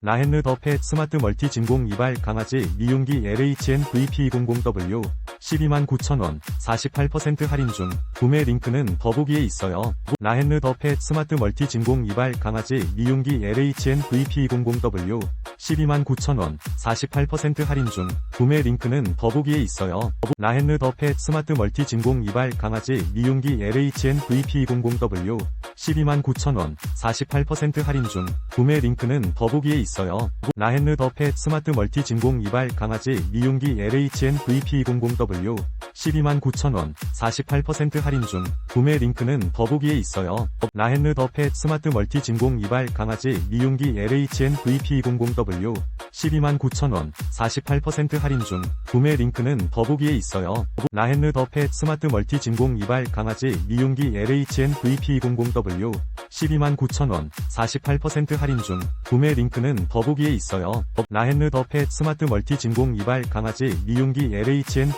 라헨르 더펫 스마트 멀티 진공 이발 강아지 미용기 LHN VP200W 12만 9천원 48% 할인 중 구매 링크는 더보기에 있어요. 라헨르 더펫 스마트 멀티 진공 이발 강아지 미용기 LHN VP200W 12만 9천원 48% 할인 중 구매 링크는 더보기에 있어요. 라헨르 더펫 스마트 멀티 진공 이발 강아지 미용기 LHN VP200W 12만 9천원 48% 할인 중 구매 링크는 더보기에 있어요. 라헨르 더펫 스마트 멀티 진공 이발 강아지 미용기 LHN VP200W 12만 9천원 48% 할인 중 구매 링크는 더보기에 있어요. 라헨르 더펫 스마트 멀티 진공 이발 강아지 미용기 LHN VP200W 12만 9천원 48% 할인 중 구매 링크는 더보기에 있어요. 라헨르 더펫 스마트 멀티 진공 이발 강아지 미용기 LHN VP200W 12만 9천원 48% 할인 중 구매 링크는 더보기에 있어요. 라헨르 더펫 스마트 멀티 진공 이발 강아지 미용기 LHN